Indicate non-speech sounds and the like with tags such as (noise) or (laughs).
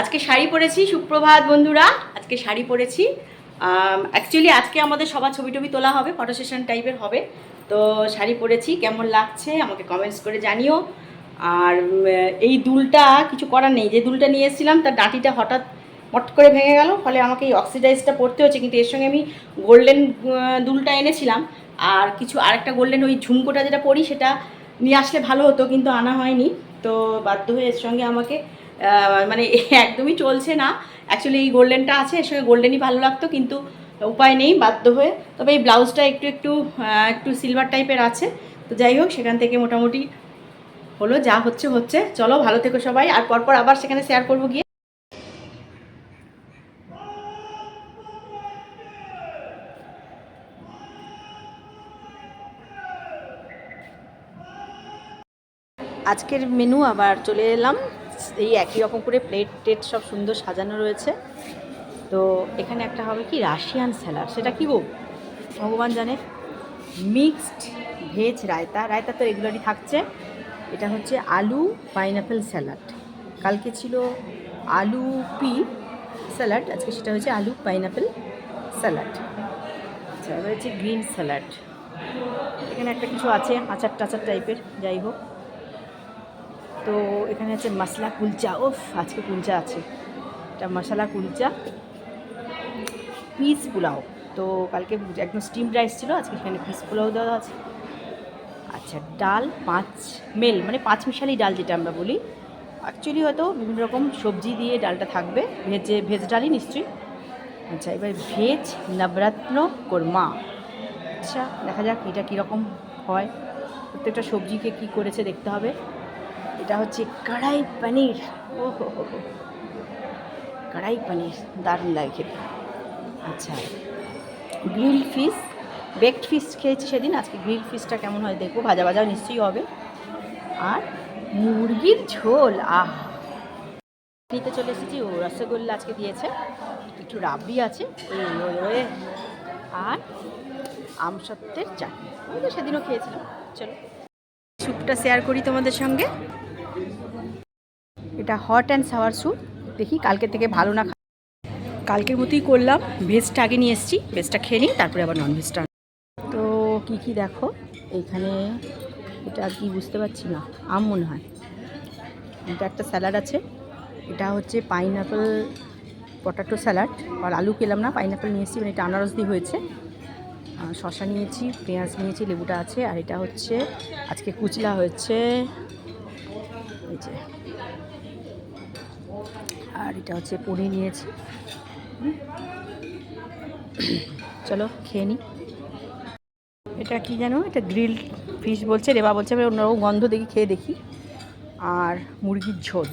আজকে শাড়ি পরেছি, সুপ্রভাত বন্ধুরা, আজকে শাড়ি পরেছি। অ্যাকচুয়ালি আজকে আমাদের সবার ছবি টবি তোলা হবে ফটো সেশন টাইপের হবে। তো শাড়ি পরেছি, কেমন লাগছে আমাকে কমেন্টস করে জানিও। আর এই দুলটা কিছু করার নেই, যে দুলটা নিয়ে এসেছিলাম, তার ডাঁটিটা হঠাৎ মট করে ভেঙে গেল, ফলে আমাকে এই অক্সিডাইজটা পরতে হচ্ছে, কিন্তু এর সঙ্গে আমি গোল্ডেন দুলটা এনেছিলাম। আর কিছু আরেকটা গোল্ডেন ওই ঝুমকোটা যেটা পরি, সেটা নিয়ে আসলে ভালো হতো, কিন্তু আনা হয়নি। তো বাধ্য হয়ে এর সঙ্গে আমাকে মানে (laughs) একদমই চলছে না। অ্যাকচুয়ালি এই গোল্ডেনটা আছে, এর সঙ্গে গোল্ডেনই ভালো লাগতো, কিন্তু উপায় নেই, বাধ্য হয়ে। তবে এই ব্লাউজটা একটু একটু একটু সিলভার টাইপের আছে। তো যাই হোক, সেখান থেকে মোটামুটি হলো, যা হচ্ছে হচ্ছে। চলো, ভালো থেকো সবাই। আর পরপর আবার সেখানে শেয়ার করব গিয়ে। আজকের মেনু আবার চলে এলাম। এই একই রকম করে প্লেট টেট সব সুন্দর সাজানো রয়েছে। তো এখানে একটা হবে কি? রাশিয়ান স্যালাড সেটা কি গো? ভগবান জানে। Mixed veg raita. রায়তা তো রেগুলারই থাকছে। এটা হচ্ছে আলু পাইনাপেল স্যালাড কালকে ছিল আলু পি স্যালাড আজকে সেটা হচ্ছে আলু পাইনাপেল স্যালাড আচ্ছা এবার হচ্ছে গ্রিন স্যালাড এখানে একটা কিছু আছে আচার টাচার টাইপের যাই হোক। তো এখানে আছে মশলা কুলচা। ওফ আজকে কুলচা আছে। এটা মশলা কুলচা। পিস পোলাও। তো কালকে একদম স্টিম রাইস ছিল, আজকে এখানে পিস পোলাও দেওয়া আছে। আচ্ছা ডাল, পাঁচ মেল মানে পাঁচ মিশালি ডাল যেটা আমরা বলি। অ্যাকচুয়ালি হয়তো বিভিন্ন রকম সবজি দিয়ে ডালটা থাকবে। ভেজে, ভেজ ডালই নিশ্চয়ই। আচ্ছা এবার ভেজ নবরত্ন কোরমা। আচ্ছা দেখা যাক এটা কীরকম হয়। প্রত্যেকটা সবজিকে কি করেছে দেখতে হবে। এটা হচ্ছে কড়াই পনির। ও হো হো। কড়াই পনির, দারুণ লাগে খেতে। আচ্ছা গ্রিল ফিশ, বেকড ফিশ খেয়েছি সেদিন। আজকে গ্রিল ফিশটা কেমন হয় দেখব, ভাজা ভাজা নিশ্চয়ই হবে। আর মুরগির ঝোল, আহ! নিতে চলে এসেছি, ও রসগোল্লা আজকে দিয়েছে। একটু রাবড়ি আছে আর আমসত্ত্বের চাটনি। সেদিনও খেয়েছিলাম। চলো স্যুপটা শেয়ার করি তোমাদের সঙ্গে। হট অ্যান্ড সাওয়ার স্যুপ দেখি কালকে থেকে ভালো না কালকের মতোই করলাম। ভেজটা আগে নিয়ে এসেছি। ভেজটা খেয়ে নিই, তারপরে আবার নন ভেজটা তো কি কি দেখো? এইখানে এটা আর কি বুঝতে পারছি না। আম মনে হয়। এটা একটা স্যালাড আছে। এটা হচ্ছে পাইনাপেল পটাটো স্যালাড আর আলু পেলাম না পাইনাপেল নিয়ে এসেছি। মানে এটা আনারস দিয়ে হয়েছে। শশা নিয়েছি, পেঁয়াজ নিয়েছি, লেবুটা আছে। আর এটা হচ্ছে, আজকে কুচলা হয়েছে যে। আর এটা হচ্ছে পনি নিয়েছি। চলো খেয়ে নিই এটা কি জানো এটা গ্রিল ফিশ বলছে, রেবা বলছে। এবার অন্যরকম গন্ধ দেখি, খেয়ে দেখি। আর মুরগির ঝোল।